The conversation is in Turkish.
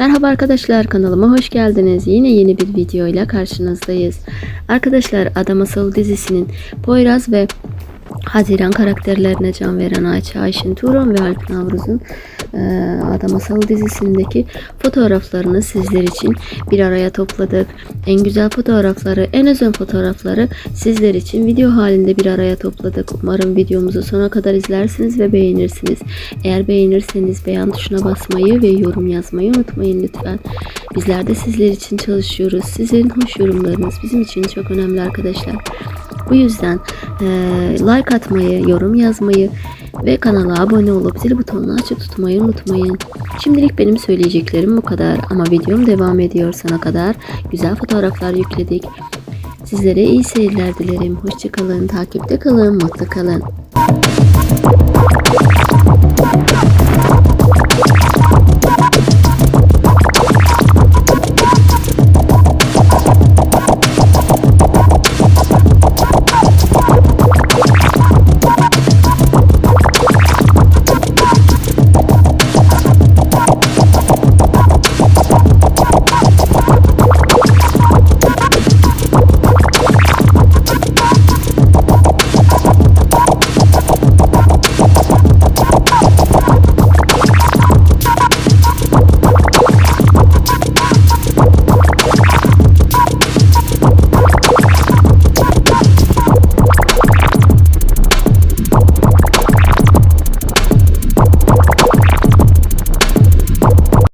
Merhaba arkadaşlar kanalıma hoş geldiniz. Yine yeni bir videoyla karşınızdayız. Arkadaşlar Ada Masal dizisinin Poyraz ve Haziran karakterlerine can veren Ayça Ayşin Turan ve Alp Navruz'un eee Ada Masal dizisindeki fotoğraflarını sizler için bir araya topladık. En güzel fotoğrafları, en özel fotoğrafları sizler için video halinde bir araya topladık. Umarım videomuzu sona kadar izlersiniz ve beğenirsiniz. Eğer beğenirseniz beğen tuşuna basmayı ve yorum yazmayı unutmayın lütfen. Bizler de sizler için çalışıyoruz. Sizlerin hoş yorumlarınız bizim için çok önemli arkadaşlar. Bu yüzden eee, like atmayı, yorum yazmayı ve kanala abone olup zil butonunu açık tutmayı unutmayın. Şimdilik benim söyleyeceklerim bu kadar ama videom devam ediyor sana kadar. Güzel fotoğraflar yükledik. Sizlere iyi seyirler dilerim. Hoşçakalın, takipte kalın, mutlu kalın.